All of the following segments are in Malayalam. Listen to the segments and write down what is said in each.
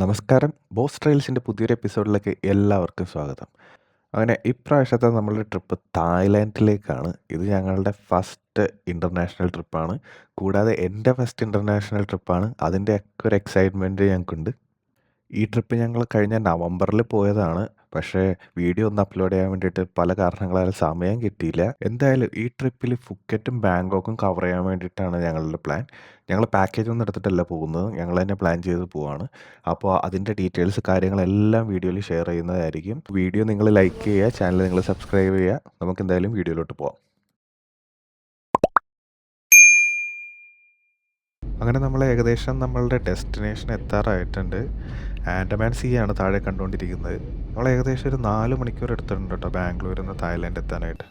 നമസ്കാരം. ബോസ് ട്രെയിൽസിന്റെ പുതിയൊരു എപ്പിസോഡിലേക്ക് എല്ലാവർക്കും സ്വാഗതം. അങ്ങനെ ഇപ്രാവശ്യത്തെ നമ്മളുടെ ട്രിപ്പ് തായ്ലാൻഡിലേക്കാണ്. ഇത് ഞങ്ങളുടെ ഫസ്റ്റ് ഇന്റർനാഷണൽ ട്രിപ്പാണ്. കൂടാതെ എന്റെ ഫസ്റ്റ് ഇന്റർനാഷണൽ ട്രിപ്പാണ്. അതിന്റെയൊക്കെ ഒരു എക്സൈറ്റ്മെന്റ് ഞങ്ങൾക്കുണ്ട്. ഈ ട്രിപ്പ് ഞങ്ങൾ കഴിഞ്ഞ നവംബറിൽ പോയതാണ്. പക്ഷേ വീഡിയോ ഒന്ന് അപ്ലോഡ് ചെയ്യാൻ വേണ്ടിയിട്ട് പല കാരണങ്ങളാൽ സമയം കിട്ടിയില്ല. എന്തായാലും ഈ ട്രിപ്പിൽ ഫുക്കറ്റും ബാങ്കോക്കും കവർ ചെയ്യാൻ വേണ്ടിയിട്ടാണ് ഞങ്ങളുടെ പ്ലാൻ. ഞങ്ങൾ പാക്കേജ് ഒന്നും എടുത്തിട്ടല്ല പോകുന്നത്. ഞങ്ങൾ തന്നെ പ്ലാൻ ചെയ്ത് പോവാണ്. അപ്പോൾ അതിന്റെ ഡീറ്റെയിൽസ് കാര്യങ്ങളെല്ലാം വീഡിയോയിൽ ഷെയർ ചെയ്യുന്നതായിരിക്കും. വീഡിയോ നിങ്ങൾ ലൈക്ക് ചെയ്യുക ചാനൽ നിങ്ങൾ സബ്സ്ക്രൈബ് ചെയ്യുക. നമുക്ക് എന്തായാലും വീഡിയോയിലോട്ട് പോവാം. അങ്ങനെ നമ്മൾ ഏകദേശം നമ്മളുടെ ഡെസ്റ്റിനേഷൻ എത്താറായിട്ടുണ്ട്. ആൻഡമാൻ സീ ആണ് താഴെ കണ്ടുകൊണ്ടിരിക്കുന്നത്. നമ്മൾ ഏകദേശം ഒരു നാല് മണിക്കൂർ എടുത്തിട്ടുണ്ട് കേട്ടോ ബാംഗ്ലൂരിൽ നിന്ന് തായ്ലാൻഡ് എത്താനായിട്ട്.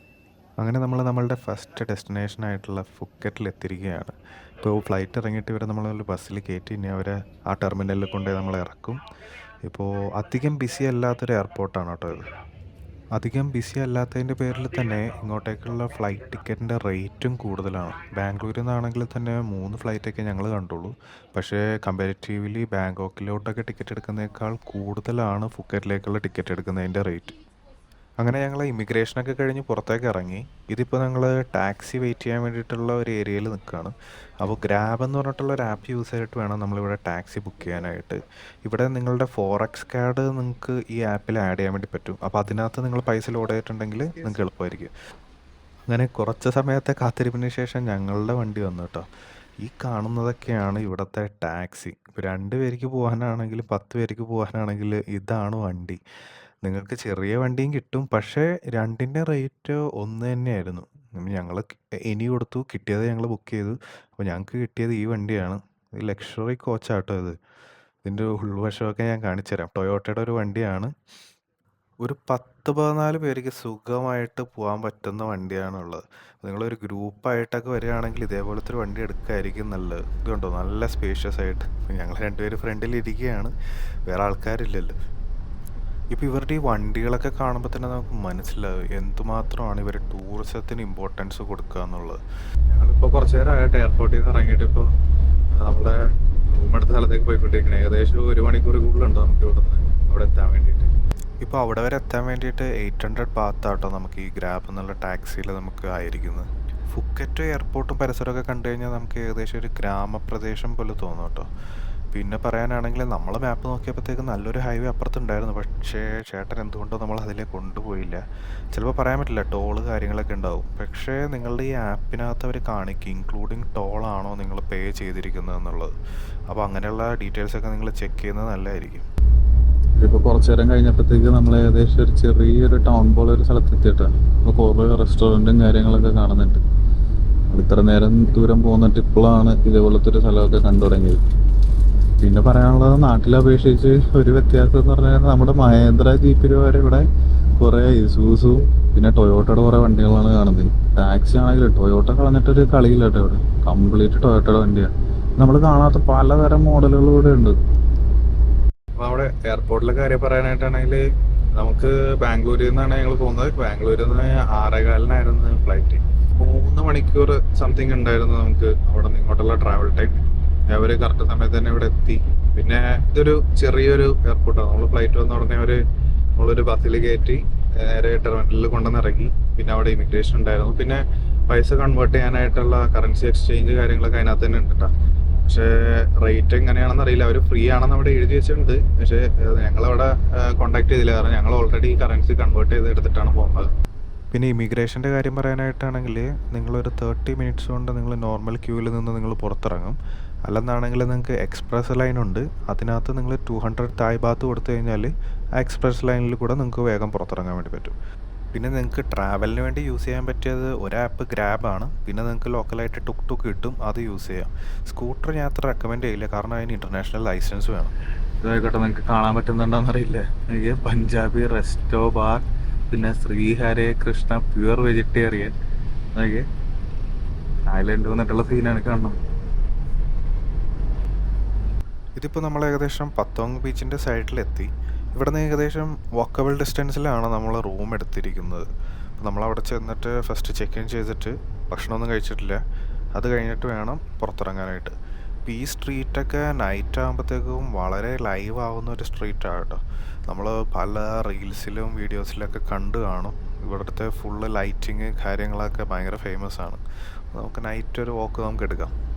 അങ്ങനെ നമ്മൾ നമ്മളുടെ ഫസ്റ്റ് ഡെസ്റ്റിനേഷൻ ആയിട്ടുള്ള ഫുക്കറ്റിൽ എത്തിയിരിക്കുകയാണ്. ഇപ്പോൾ ഫ്ലൈറ്റ് ഇറങ്ങിയിട്ട് ഇവരെ നമ്മൾ ബസ്സിൽ കയറ്റി ഇനി അവരെ ആ ടെർമിനലിൽ കൊണ്ടുപോയി നമ്മൾ ഇറക്കും. ഇപ്പോൾ അധികം ബിസി അല്ലാത്തൊരു എയർപോർട്ടാണ് കേട്ടോ ഇത്. അധികം ബിസി അല്ലാത്തതിന്റെ പേരിൽ തന്നെ ഇങ്ങോട്ടേക്കുള്ള ഫ്ലൈറ്റ് ടിക്കറ്റിന്റെ റേറ്റും കൂടുതലാണ്. ബാംഗ്ലൂരിൽ നിന്നാണെങ്കിൽ തന്നെ മൂന്ന് ഫ്ലൈറ്റൊക്കെ ഞങ്ങൾ കണ്ടുള്ളൂ. പക്ഷേ കമ്പാരിറ്റീവ്ലി ബാങ്കോക്കിലോട്ടൊക്കെ ടിക്കറ്റ് എടുക്കുന്നതിനേക്കാൾ കൂടുതലാണ് ഫുക്കറ്റിലേക്കുള്ള ടിക്കറ്റ് എടുക്കുന്നതിന്റെ റേറ്റ് അങ്ങനെ ഞങ്ങൾ ഇമിഗ്രേഷനൊക്കെ കഴിഞ്ഞ് പുറത്തേക്ക് ഇറങ്ങി. ഇതിപ്പോൾ ഞങ്ങൾ ടാക്സി വെയിറ്റ് ചെയ്യാൻ വേണ്ടിയിട്ടുള്ള ഒരു ഏരിയയിൽ നിൽക്കുകയാണ് അപ്പോൾ ഗ്രാബ് എന്ന് പറഞ്ഞിട്ടുള്ള ഒരു ആപ്പ് യൂസ് ചെയ്തിട്ട് വേണം നമ്മളിവിടെ ടാക്സി ബുക്ക് ചെയ്യാനായിട്ട്. ഇവിടെ നിങ്ങളുടെ ഫോറക്സ് കാർഡ് നിങ്ങൾക്ക് ഈ ആപ്പിൽ ആഡ് ചെയ്യാൻ വേണ്ടി പറ്റും. അപ്പോൾ അതിനകത്ത് നിങ്ങൾ പൈസ ലോഡ് ചെയ്തിട്ടുണ്ടെങ്കിൽ നിങ്ങൾക്ക് എളുപ്പമായിരിക്കും. അങ്ങനെ കുറച്ച് സമയത്തെ കാത്തിരിപ്പിന് ശേഷം ഞങ്ങളുടെ വണ്ടി വന്നു കേട്ടോ ഈ കാണുന്നതൊക്കെയാണ് ഇവിടുത്തെ ടാക്സി ഇപ്പോൾ രണ്ട് പേർക്ക് പോകാനാണെങ്കിൽ പത്ത് പേർക്ക് പോകാനാണെങ്കിൽ ഇതാണ് വണ്ടി. നിങ്ങൾക്ക് ചെറിയ വണ്ടിയും കിട്ടും. പക്ഷേ രണ്ടിന്റെ റേറ്റ് ഒന്ന് തന്നെയായിരുന്നു. ഞങ്ങൾ ഇനി കൊടുത്തു. കിട്ടിയത് ഞങ്ങൾ ബുക്ക് ചെയ്തു. അപ്പോൾ ഞങ്ങൾക്ക് കിട്ടിയത് ഈ വണ്ടിയാണ്. ഇത് ലക്ഷറി കോച്ചാട്ടോ ഇത്. ഇതിന്റെ ഉൾവശമൊക്കെ ഞാൻ കാണിച്ചു തരാം. ടൊയോട്ടയുടെ ഒരു വണ്ടിയാണ്. ഒരു പത്ത് പതിനാല് പേർക്ക് സുഖമായിട്ട് പോകാൻ പറ്റുന്ന വണ്ടിയാണുള്ളത്. നിങ്ങളൊരു ഗ്രൂപ്പായിട്ടൊക്കെ വരികയാണെങ്കിൽ ഇതേപോലത്തെ ഒരു വണ്ടി എടുക്കുകയായിരിക്കും നല്ലത്. ഇത് കണ്ടോ നല്ല സ്പേഷ്യസ് ആയിട്ട്. ഞങ്ങൾ രണ്ടുപേര് ഫ്രണ്ടിൽ ഇരിക്കുകയാണ്. വേറെ ആൾക്കാരില്ലല്ലോ. ഇപ്പോൾ ഇവരുടെ ഈ വണ്ടികളൊക്കെ കാണുമ്പോൾ തന്നെ നമുക്ക് മനസ്സിലാവും എന്തുമാത്രമാണ് ഇവർ ടൂറിസത്തിന് ഇമ്പോർട്ടൻസ് കൊടുക്കുക എന്നുള്ളത്. ഞങ്ങളിപ്പോൾ കുറച്ച് നേരമായിട്ട് എയർപോർട്ടിൽ നിന്ന് ഇറങ്ങിയിട്ട് ഇപ്പോൾ നമ്മുടെ റൂമെടുത്ത സ്ഥലത്തേക്ക് പോയിക്കൊണ്ടിരിക്കണേ. ഏകദേശം ഒരു മണിക്കൂർ കൂടുതലുണ്ടോ നമുക്ക് ഇവിടെ നിന്ന് അവിടെ എത്താൻ വേണ്ടിയിട്ട്? ഇപ്പോൾ അവിടെ വരെ എത്താൻ വേണ്ടിയിട്ട് എയ്റ്റ് ഹൺഡ്രഡ് പാത്താട്ടോ നമുക്ക് ഈ ഗ്രാബ് എന്നുള്ള ടാക്സിയിൽ നമുക്ക് ആയിരിക്കുന്നത്. ഫുക്കറ്റ് എയർപോർട്ടും പരിസരമൊക്കെ കണ്ടു കഴിഞ്ഞാൽ നമുക്ക് ഏകദേശം ഒരു ഗ്രാമപ്രദേശം പോലെ തോന്നും കേട്ടോ. പിന്നെ പറയാനാണെങ്കിൽ നമ്മൾ മാപ്പ് നോക്കിയപ്പോഴത്തേക്ക് നല്ലൊരു ഹൈവേ അപ്പുറത്തുണ്ടായിരുന്നു. പക്ഷേ ചേട്ടൻ എന്തുകൊണ്ടോ നമ്മൾ അതിലേ കൊണ്ടുപോയില്ല. ചിലപ്പോൾ പറയാൻ പറ്റില്ല ടോൾ കാര്യങ്ങളൊക്കെ ഉണ്ടാവും. പക്ഷേ നിങ്ങളുടെ ഈ ആപ്പിനകത്ത് അവർ കാണിക്കും ഇൻക്ലൂഡിങ് ടോളാണോ നിങ്ങൾ പേ ചെയ്തിരിക്കുന്നത് എന്നുള്ളത്. അപ്പോൾ അങ്ങനെയുള്ള ഡീറ്റെയിൽസ് ഒക്കെ നിങ്ങൾ ചെക്ക് ചെയ്യുന്നത് നല്ലതായിരിക്കും. ഇപ്പോൾ കുറച്ച് നേരം കഴിഞ്ഞപ്പോഴത്തേക്ക് നമ്മൾ ഏകദേശം ഒരു ചെറിയൊരു ടൗൺ പോലെ ഒരു സ്ഥലത്ത് എത്തിയിട്ടാണ് അപ്പോൾ കുറേ റെസ്റ്റോറന്റും കാര്യങ്ങളൊക്കെ കാണുന്നുണ്ട്. ഇത്ര നേരം ദൂരം പോകുന്നിട്ട് ഇപ്പോഴാണ് ഇതേപോലത്തെ ഒരു സ്ഥലമൊക്കെ കണ്ടു തുടങ്ങിയത് പിന്നെ പറയാനുള്ളത് നാട്ടിലെ അപേക്ഷിച്ച് ഒരു വ്യത്യാസം എന്ന് പറഞ്ഞാൽ നമ്മുടെ മഹേന്ദ്ര ജീപ്പിൽ വരെ ഇവിടെ കുറേ ഇസൂസും പിന്നെ ടൊയോട്ടയുടെ കുറേ വണ്ടികളാണ് കാണുന്നത്. ടാക്സി ആണെങ്കിൽ ടൊയോട്ട കളഞ്ഞിട്ടൊരു കളിയില്ല കേട്ടോ ഇവിടെ. കംപ്ലീറ്റ് ടൊയോട്ടയുടെ വണ്ടിയാണ് നമ്മൾ കാണാത്ത പലതരം മോഡലുകൾ ഇവിടെ ഉണ്ട്. അവിടെ എയർപോർട്ടിലെ കാര്യം പറയാനായിട്ടാണെങ്കിൽ നമുക്ക് ബാംഗ്ലൂരിൽ നിന്നാണ് ഞങ്ങൾ പോകുന്നത്. ബാംഗ്ലൂരിൽ നിന്ന് ആറേകാലിനായിരുന്നു ഫ്ലൈറ്റ് മൂന്ന് മണിക്കൂർ സംതിങ് ഉണ്ടായിരുന്നു നമുക്ക് അവിടെ നിന്ന് ഇങ്ങോട്ടുള്ള ട്രാവൽ ടൈം അവർ കറക്റ്റ് സമയത്ത് തന്നെ ഇവിടെ എത്തി. പിന്നെ ഇതൊരു ചെറിയൊരു എയർപോർട്ടാണ് നമ്മൾ ഫ്ലൈറ്റ് വന്ന ഉടനെ ഒരു നമ്മളൊരു ബസ്സിൽ കയറ്റി നേരെ ടെർമിനലിൽ കൊണ്ടുവന്ന് ഇറങ്ങി പിന്നെ അവിടെ ഇമിഗ്രേഷൻ ഉണ്ടായിരുന്നു. പിന്നെ പൈസ കൺവേർട്ട് ചെയ്യാനായിട്ടുള്ള കറൻസി എക്സ്ചേഞ്ച് കാര്യങ്ങളൊക്കെ അതിനകത്ത് തന്നെ ഉണ്ട് കേട്ടോ പക്ഷേ റേറ്റ് എങ്ങനെയാണെന്ന് അറിയില്ല. അവർ ഫ്രീ ആണെന്ന് അവിടെ എഴുതി വെച്ചിട്ടുണ്ട്. പക്ഷേ ഞങ്ങളവിടെ കോൺടാക്ട് ചെയ്തില്ല. കാരണം ഞങ്ങൾ ഓൾറെഡി കറൻസി കൺവേർട്ട് ചെയ്ത് എടുത്തിട്ടാണ് പോകുന്നത്. പിന്നെ ഇമിഗ്രേഷന്റെ കാര്യം പറയാനായിട്ടാണെങ്കിൽ നിങ്ങളൊരു തേർട്ടി മിനിറ്റ്സ് കൊണ്ട് നിങ്ങൾ നോർമൽ ക്യൂവിൽ നിന്ന് നിങ്ങൾ പുറത്തിറങ്ങും. അല്ലെന്നാണെങ്കിൽ നിങ്ങൾക്ക് എക്സ്പ്രസ് ലൈൻ ഉണ്ട്. അതിനകത്ത് നിങ്ങൾ ടു ഹൺഡ്രഡ് തായ് ഭാഗത്ത് കൊടുത്തു കഴിഞ്ഞാൽ ആ എക്സ്പ്രസ് ലൈനിൽ കൂടെ നിങ്ങൾക്ക് വേഗം പുറത്തിറങ്ങാൻ വേണ്ടി പറ്റും. പിന്നെ നിങ്ങൾക്ക് ട്രാവലിന് വേണ്ടി യൂസ് ചെയ്യാൻ പറ്റിയത് ഒരു ആപ്പ് ആണ്. പിന്നെ നിങ്ങൾക്ക് ലോക്കലായിട്ട് ടുക്ക് ടുക്ക് കിട്ടും അത് യൂസ് ചെയ്യാം. സ്കൂട്ടർ ഞാൻ അത്ര റെക്കമെൻഡ് ചെയ്യില്ല. കാരണം അതിന് ഇന്റർനാഷണൽ ലൈസൻസ് വേണം. ഇതായിക്കോട്ടെ നിങ്ങൾക്ക് കാണാൻ പറ്റുന്നുണ്ടോന്ന് അറിയില്ല എനിക്ക് പഞ്ചാബി റെസ്റ്റോ ബാർ പിന്നെ ശ്രീഹരേ കൃഷ്ണ പ്യുവർ വെജിറ്റേറിയൻ അതൊക്കെ തായ്ലൻഡ് വന്നിട്ടുള്ള സീനാണ് കാണുന്നത്. ഇതിപ്പോൾ നമ്മൾ ഏകദേശം പത്തോങ് ബീച്ചിന്റെ സൈഡിലെത്തി. ഇവിടെ നിന്ന് ഏകദേശം വാക്കബിൾ ഡിസ്റ്റൻസിലാണ് നമ്മൾ റൂം എടുത്തിരിക്കുന്നത്. അപ്പോൾ നമ്മളവിടെ ചെന്നിട്ട് ഫസ്റ്റ് ചെക്ക് ഇൻ ചെയ്തിട്ട് ഭക്ഷണമൊന്നും കഴിച്ചിട്ടില്ല. അത് കഴിഞ്ഞിട്ട് വേണം പുറത്തിറങ്ങാനായിട്ട്. അപ്പോൾ ഈ സ്ട്രീറ്റൊക്കെ നൈറ്റ് ആകുമ്പോഴത്തേക്കും വളരെ ലൈവ് ആവുന്ന ഒരു സ്ട്രീറ്റാണ് കേട്ടോ. നമ്മൾ പല റീൽസിലും വീഡിയോസിലൊക്കെ കണ്ടു കാണും. ഇവിടുത്തെ ഫുള്ള് ലൈറ്റിങ് കാര്യങ്ങളൊക്കെ ഭയങ്കര ഫേമസ് ആണ്. നമുക്ക് നൈറ്റ് ഒരു വോക്ക് നമുക്ക് എടുക്കാം.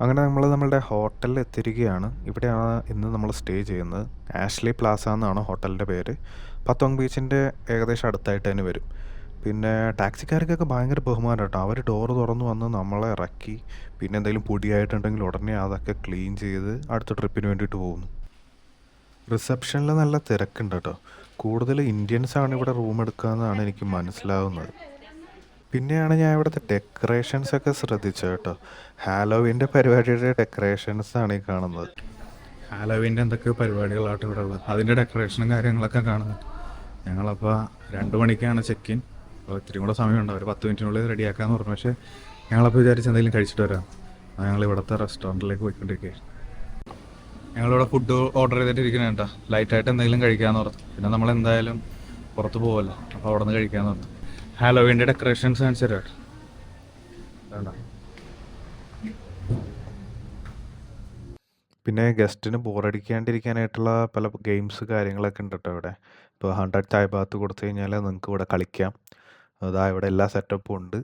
അങ്ങനെ നമ്മൾ നമ്മളുടെ ഹോട്ടലിൽ എത്തിയിരിക്കുകയാണ്. ഇവിടെയാണ് ഇന്ന് നമ്മൾ സ്റ്റേ ചെയ്യുന്നത്. ആഷ്ലി പ്ലാസ എന്നാണ് ഹോട്ടലിന്റെ പേര്. പത്തോങ് ബീച്ചിന്റെ ഏകദേശം അടുത്തായിട്ട് തന്നെ വരും. പിന്നെ ടാക്സിക്കാർക്കൊക്കെ ഭയങ്കര ബഹുമാനം കേട്ടോ. അവർ ഡോറ് തുറന്ന് വന്ന് നമ്മളെ ഇറക്കി പിന്നെ എന്തെങ്കിലും പൊടിയായിട്ടുണ്ടെങ്കിൽ ഉടനെ അതൊക്കെ ക്ലീൻ ചെയ്ത് അടുത്ത ട്രിപ്പിന് വേണ്ടിയിട്ട് പോകുന്നു. റിസപ്ഷനിൽ നല്ല തിരക്കുണ്ട് കേട്ടോ. കൂടുതൽ ഇന്ത്യൻസാണ് ഇവിടെ റൂം എടുക്കുക എന്നാണ് എനിക്ക് മനസ്സിലാവുന്നത്. പിന്നെയാണ് ഞാൻ ഇവിടുത്തെ ഡെക്കറേഷൻസ് ഒക്കെ ശ്രദ്ധിച്ചത് കേട്ടോ. ഹാലോവിന്റെ പരിപാടിയുടെ ഡെക്കറേഷൻസ് ആണ് ഈ കാണുന്നത്. ഹാലോവിന്റെ എന്തൊക്കെയോ പരിപാടികളായിട്ട് ഇവിടെ ഉള്ളത്? അതിന്റെ ഡെക്കറേഷനും കാര്യങ്ങളൊക്കെ കാണുന്നുണ്ട് ഞങ്ങളപ്പോൾ രണ്ട് മണിക്കാണ് ചെക്ക് ഇൻ അപ്പോൾ ഇത്തിരി കൂടെ സമയമുണ്ട്. ഒരു പത്ത് മിനിറ്റിനുള്ളിൽ റെഡിയാക്കാന്ന് പറഞ്ഞു. പക്ഷേ ഞങ്ങളപ്പോൾ വിചാരിച്ച് എന്തെങ്കിലും കഴിച്ചിട്ട് വരാം. ഞങ്ങൾ ഇവിടുത്തെ റെസ്റ്റോറന്റിലേക്ക് പോയിക്കൊണ്ടിരിക്കുകയാണ്. ഞങ്ങളിവിടെ ഫുഡ് ഓർഡർ ചെയ്തിട്ടിരിക്കുന്നേട്ടാ ലൈറ്റായിട്ട് എന്തെങ്കിലും കഴിക്കാമെന്ന് പറഞ്ഞു. പിന്നെ നമ്മൾ എന്തായാലും പുറത്ത് പോകുമല്ലോ അപ്പോൾ അവിടെ നിന്ന് കഴിക്കാമെന്ന് പറഞ്ഞു. ഹാലോവിന്റെ ഡെക്കറേഷൻസ് കാണിച്ചു പിന്നെ ഗസ്റ്റിന് ബോറടിക്കാണ്ടിരിക്കാനായിട്ടുള്ള പല ഗെയിംസ് കാര്യങ്ങളൊക്കെ ഉണ്ട് കേട്ടോ ഇവിടെ. ഇപ്പോൾ ഹൺഡ്രഡ് ചായ ഭാഗത്ത് കൊടുത്തു കഴിഞ്ഞാൽ നിങ്ങൾക്ക് ഇവിടെ കളിക്കാം. അതാ ഇവിടെ എല്ലാ സെറ്റപ്പും ഉണ്ട്.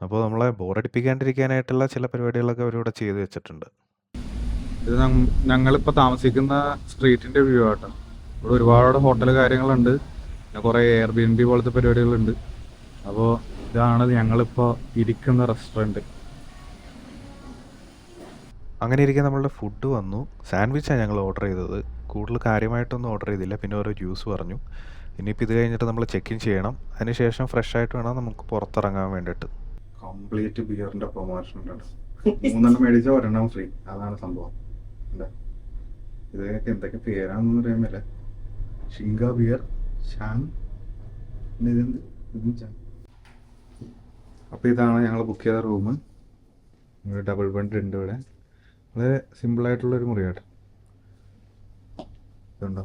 അപ്പോൾ നമ്മളെ ബോറടിപ്പിക്കാണ്ടിരിക്കാനായിട്ടുള്ള ചില പരിപാടികളൊക്കെ അവരിവിടെ ചെയ്തു വെച്ചിട്ടുണ്ട്. ഇത് ഞങ്ങളിപ്പോൾ ഞങ്ങളിപ്പോ താമസിക്കുന്ന സ്ട്രീറ്റിന്റെ വ്യൂ ആട്ടോ ഇവിടെ ഒരുപാട് ഹോട്ടൽ കാര്യങ്ങളുണ്ട്. പിന്നെ കുറെ എയർ ബി എൻ ബി പോലത്തെ പരിപാടികളുണ്ട്. അപ്പോൾ ഇതാണ് ഞങ്ങളിപ്പോ ഇരിക്കുന്ന റെസ്റ്റോറന്റ് അങ്ങനെ ഇരിക്കെ നമ്മളുടെ ഫുഡ് വന്നു. സാൻഡ്വിച്ചാണ് ഞങ്ങൾ ഓർഡർ ചെയ്തത്. കൂടുതൽ കാര്യമായിട്ടൊന്നും ഓർഡർ ചെയ്തില്ല. പിന്നെ ഓരോ ജ്യൂസ് പറഞ്ഞു. ഇനിയിപ്പോൾ ഇത് കഴിഞ്ഞിട്ട് നമ്മൾ ചെക്ക് ഇൻ ചെയ്യണം. അതിനുശേഷം ഫ്രഷ് ആയിട്ട് വേണം നമുക്ക് പുറത്തിറങ്ങാൻ വേണ്ടിയിട്ട്. കംപ്ലീറ്റ് ബിയറിന്റെ പ്രൊമോഷൻ മൂന്നെണ്ണം മേടിച്ച ഒരെണ്ണം ഫ്രീ അതാണ് സംഭവം. ഇതൊക്കെ എന്തൊക്കെ പേരാണെന്ന് അറിയാമല്ല ഷിങ്ക ബിയർ ഷാൻ ഇതെന്ത്? ഇതും ചാൻ അപ്പോൾ ഇതാണ് ഞങ്ങൾ ബുക്ക് ചെയ്ത റൂം ഇവിടെ ഡബിൾ ബെഡ് ഉണ്ട് ഇവിടെ. വളരെ സിമ്പിളായിട്ടുള്ളൊരു മുറിയാട്ടോ ഇതുണ്ടോ?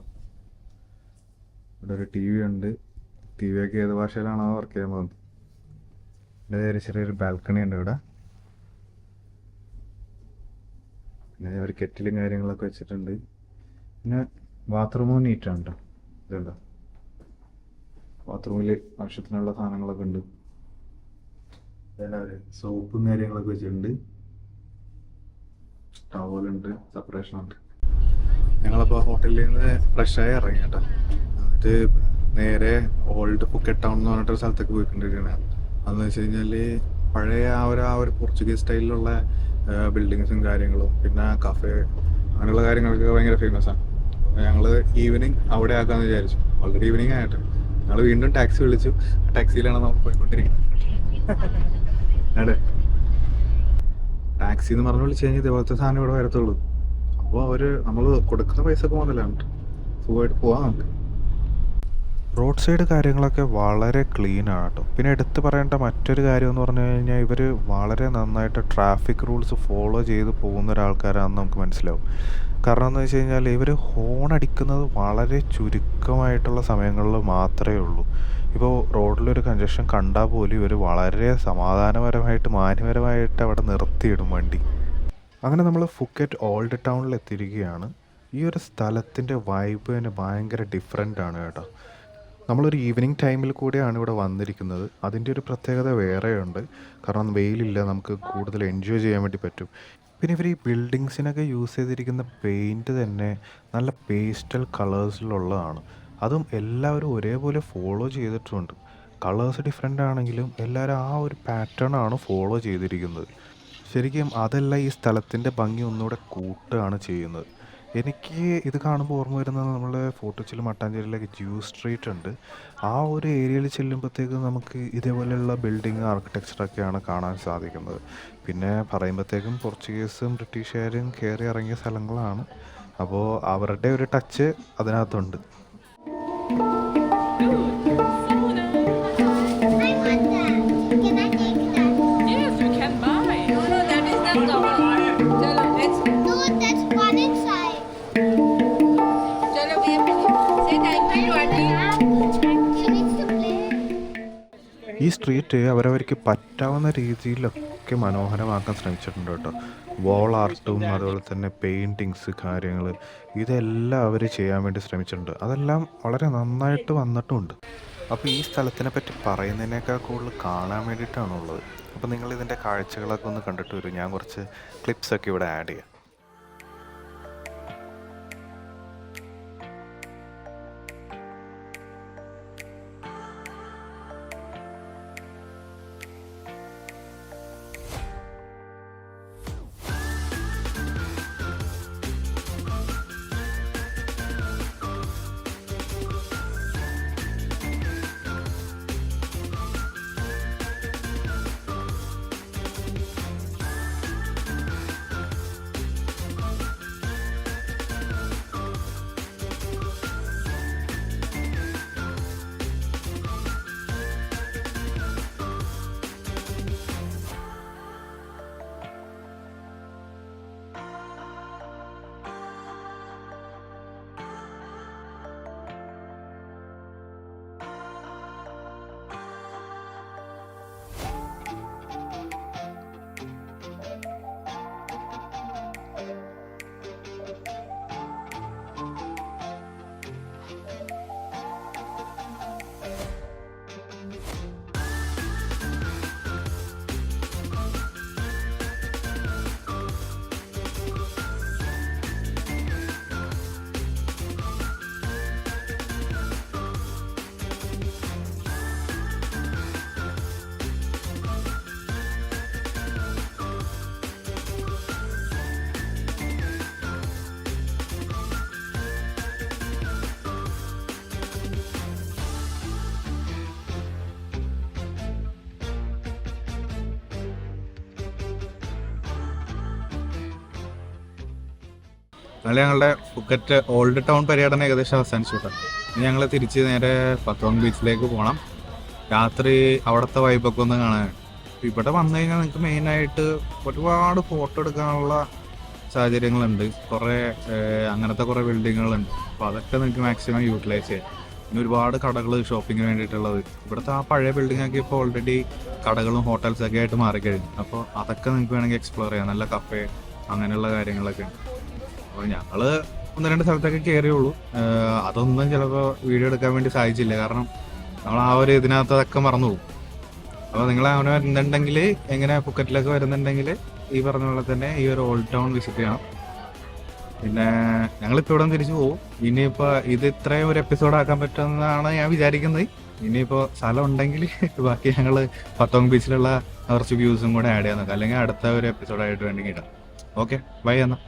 ഇവിടെ ഒരു ടി വി ഉണ്ട്. ടി വി ഒക്കെ ഏത് ഭാഷയിലാണോ വർക്ക് ചെയ്യാൻ പോകുന്നത്. ഇവിടെ ഒരു ചെറിയൊരു ബാൽക്കണി ഉണ്ട് ഇവിടെ. പിന്നെ ഒരു കെറ്റിലും കാര്യങ്ങളൊക്കെ വെച്ചിട്ടുണ്ട്. പിന്നെ ബാത്റൂമും നീറ്റാണ് കേട്ടോ ഇതുണ്ടോ? ബാത്റൂമിൽ ആവശ്യത്തിനുള്ള സാധനങ്ങളൊക്കെ ഉണ്ട്. സോപ്പും കാര്യങ്ങളൊക്കെ വെച്ചിട്ടുണ്ട്. ടവലുണ്ട് സെപ്പറേഷൻ ഉണ്ട് ഞങ്ങളപ്പോൾ ഹോട്ടലിൽ നിന്ന് ഫ്രഷായി ഇറങ്ങി കേട്ടോ. എന്നിട്ട് നേരെ ഓൾഡ് പുക്കറ്റ് ടൗൺ എന്ന് പറഞ്ഞിട്ടൊരു സ്ഥലത്തേക്ക് പോയിക്കൊണ്ടിരിക്കുകയാണ്. അതെന്ന് വെച്ച് കഴിഞ്ഞാൽ പഴയ ആ ഒരു ആ ഒരു പോർച്ചുഗീസ് സ്റ്റൈലിലുള്ള ബിൽഡിങ്സും കാര്യങ്ങളും പിന്നെ കഫേ അങ്ങനെയുള്ള കാര്യങ്ങളൊക്കെ ഭയങ്കര ഫേമസ് ആണ്. ഞങ്ങൾ ഈവനിങ് അവിടെ ആക്കാമെന്ന് വിചാരിച്ചു. ഓൾറെഡി ഈവനിങ് ആയിട്ട്. ഞങ്ങൾ വീണ്ടും ടാക്സി വിളിച്ചു. ആ ടാക്സിയിലാണ് നമ്മൾ പോയിക്കൊണ്ടിരിക്കുന്നത്. അതെ. ടാക്സി എന്ന് പറഞ്ഞു വിളിച്ചു കഴിഞ്ഞാൽ ഇതേപോലത്തെ സാധനം ഇവിടെ വരത്തുള്ളൂ. അപ്പോൾ അവർ നമ്മൾ കൊടുക്കുന്ന പൈസക്ക് മുതലാണ്. ട്ടോ. സുഖമായിട്ട് പോവാം നമുക്ക്. റോഡ് സൈഡ് കാര്യങ്ങളൊക്കെ വളരെ ക്ലീൻ ആണ് കേട്ടോ പിന്നെ എടുത്തു പറയേണ്ട മറ്റൊരു കാര്യം എന്ന് പറഞ്ഞു കഴിഞ്ഞാൽ ഇവർ വളരെ നന്നായിട്ട് ട്രാഫിക് റൂൾസ് ഫോളോ ചെയ്ത് പോകുന്ന ഒരാൾക്കാരാണെന്ന് നമുക്ക് മനസ്സിലാവും. കാരണം എന്ന് വെച്ച് കഴിഞ്ഞാൽ ഇവർ ഹോൺ അടിക്കുന്നത് വളരെ ചുരുക്കമായിട്ടുള്ള സമയങ്ങളിൽ മാത്രമേ ഉള്ളൂ. ഇപ്പോൾ റോഡിലൊരു കഞ്ചക്ഷൻ കണ്ടാൽ പോലും ഇവർ വളരെ സമാധാനപരമായിട്ട് മാന്യപരമായിട്ട് അവിടെ നിർത്തിയിടും വണ്ടി. അങ്ങനെ നമ്മൾ ഫുക്കറ്റ് ഓൾഡ് ടൗണിൽ എത്തിയിരിക്കുകയാണ്. ഈ ഒരു സ്ഥലത്തിന്റെ വൈബ് തന്നെ ഭയങ്കര ഡിഫറെന്റ് ആണ് കേട്ടോ. നമ്മളൊരു ഈവനിങ് ടൈമിൽ കൂടെയാണ് ഇവിടെ വന്നിരിക്കുന്നത്. അതിന്റെ ഒരു പ്രത്യേകത വേറെയുണ്ട്. കാരണം വെയിലില്ല നമുക്ക് കൂടുതൽ എൻജോയ് ചെയ്യാൻ വേണ്ടി പറ്റും. പിന്നെ ഇവർ ഈ ബിൽഡിങ്സിനൊക്കെ യൂസ് ചെയ്തിരിക്കുന്ന പെയിന്റ് തന്നെ നല്ല പേസ്റ്റൽ കളേഴ്സിലുള്ളതാണ് അതും എല്ലാവരും ഒരേപോലെ ഫോളോ ചെയ്തിട്ടുണ്ട്. കളേഴ്സ് ഡിഫറെന്റ് ആണെങ്കിലും എല്ലാവരും ആ ഒരു പാറ്റേൺ ആണ് ഫോളോ ചെയ്തിരിക്കുന്നത്. ശരിക്കും അതെല്ലാം ഈ സ്ഥലത്തിന്റെ ഭംഗി ഒന്നുകൂടെ കൂട്ടുകയാണ് ചെയ്യുന്നത്. എനിക്ക് ഇത് കാണുമ്പോൾ ഓർമ്മ വരുന്നത് നമ്മൾ ഫോർട്ടുച്ചിൽ മട്ടാഞ്ചേരിയിലേക്ക് ജ്യൂസ് സ്ട്രീറ്റ് ഉണ്ട്. ആ ഒരു ഏരിയയിൽ ചെല്ലുമ്പോഴത്തേക്ക് നമുക്ക് ഇതേപോലെയുള്ള ബിൽഡിങ് ആർക്കിടെക്ചറൊക്കെയാണ് കാണാൻ സാധിക്കുന്നത്. പിന്നെ പറയുമ്പോഴത്തേക്കും പോർച്ചുഗീസും ബ്രിട്ടീഷുകാരും കയറി ഇറങ്ങിയ സ്ഥലങ്ങളാണ്. അപ്പോൾ അവരുടെ ഒരു ടച്ച് അതിനകത്തുണ്ട്. ഈ സ്ട്രീറ്റ് അവരവർക്ക് പറ്റാവുന്ന രീതിയിലൊക്കെ മനോഹരമാക്കാൻ ശ്രമിച്ചിട്ടുണ്ട് കേട്ടോ. വോൾ ആർട്ടും അതുപോലെ തന്നെ പെയിന്റിങ്സ് കാര്യങ്ങൾ ഇതെല്ലാം അവർ ചെയ്യാൻ വേണ്ടി ശ്രമിച്ചിട്ടുണ്ട്. അതെല്ലാം വളരെ നന്നായിട്ട് വന്നിട്ടുമുണ്ട് അപ്പോൾ ഈ സ്ഥലത്തിനെ പറ്റി പറയുന്നതിനേക്കാൾ കൂടുതൽ കാണാൻ വേണ്ടിയിട്ടാണുള്ളത്. അപ്പോൾ നിങ്ങൾ ഇതിന്റെ കാഴ്ചകളൊക്കെ ഒന്ന് കണ്ടിട്ട് വരും. ഞാൻ കുറച്ച് ക്ലിപ്സൊക്കെ ഇവിടെ ആഡ് ചെയ്യാം. ഞങ്ങൾ ഞങ്ങളുടെ ഫുക്കറ്റ് ഓൾഡ് ടൗൺ പര്യടനം ഏകദേശം അവസാനിച്ചു കേട്ടോ. ഇനി ഞങ്ങൾ തിരിച്ച് നേരെ പത്തോങ് ബീച്ചിലേക്ക് പോകണം രാത്രി അവിടുത്തെ വൈബൊക്കെ ഒന്ന് കാണാൻ. ഇവിടെ വന്നു കഴിഞ്ഞാൽ നിങ്ങൾക്ക് മെയിനായിട്ട് ഒരുപാട് ഫോട്ടോ എടുക്കാനുള്ള സാഹചര്യങ്ങളുണ്ട്. കുറേ അങ്ങനത്തെ കുറേ ബിൽഡിങ്ങുകളുണ്ട് അപ്പോൾ അതൊക്കെ നിങ്ങൾക്ക് മാക്സിമം യൂട്ടിലൈസ് ചെയ്യാം. പിന്നെ ഒരുപാട് കടകൾ ഷോപ്പിങ്ങിന് വേണ്ടിയിട്ടുള്ളത്. ഇവിടുത്തെ ആ പഴയ ബിൽഡിംഗ് ഒക്കെ ഇപ്പോൾ ഓൾറെഡി കടകളും ഹോട്ടൽസൊക്കെ ആയിട്ട് മാറിക്കഴിഞ്ഞു. അപ്പോൾ അതൊക്കെ നിങ്ങൾക്ക് വേണമെങ്കിൽ എക്സ്പ്ലോർ ചെയ്യാം. നല്ല കഫേ അങ്ങനെയുള്ള കാര്യങ്ങളൊക്കെ. അപ്പോൾ ഞങ്ങൾ ഒന്ന് രണ്ട് സ്ഥലത്തൊക്കെ കയറിയുള്ളൂ അതൊന്നും ചിലപ്പോ വീഡിയോ എടുക്കാൻ വേണ്ടി സാധിച്ചില്ല. കാരണം നമ്മൾ ആ ഒരു ഇതിനകത്ത് അതൊക്കെ മറന്നു പോകും. അപ്പൊ നിങ്ങൾ അവനെ വരുന്നുണ്ടെങ്കിൽ എങ്ങനെ പുക്കറ്റിലൊക്കെ വരുന്നുണ്ടെങ്കിൽ ഈ പറഞ്ഞ പോലെ തന്നെ ഈ ഒരു ഓൾഡ് ടൗൺ വിസിറ്റ് ചെയ്യണം. പിന്നെ ഞങ്ങളിപ്പോൾ ഇവിടെ തിരിച്ചു പോകും ഇനിയിപ്പോ ഇത് ഇത്രയും ഒരു എപ്പിസോഡ് ആക്കാൻ പറ്റുമെന്നാണ് ഞാൻ വിചാരിക്കുന്നത്. ഇനിയിപ്പോ സ്ഥലം ഉണ്ടെങ്കിൽ ബാക്കി ഞങ്ങൾ പത്തോങ് ബീച്ചിലുള്ള കുറച്ച് വ്യൂസും കൂടെ ആഡ് ചെയ്യാൻ നോക്കാം. അല്ലെങ്കിൽ അടുത്ത ഒരു എപ്പിസോഡായിട്ട് വേണ്ടി ഇടാം ഓക്കെ ബൈ എന്നാൽ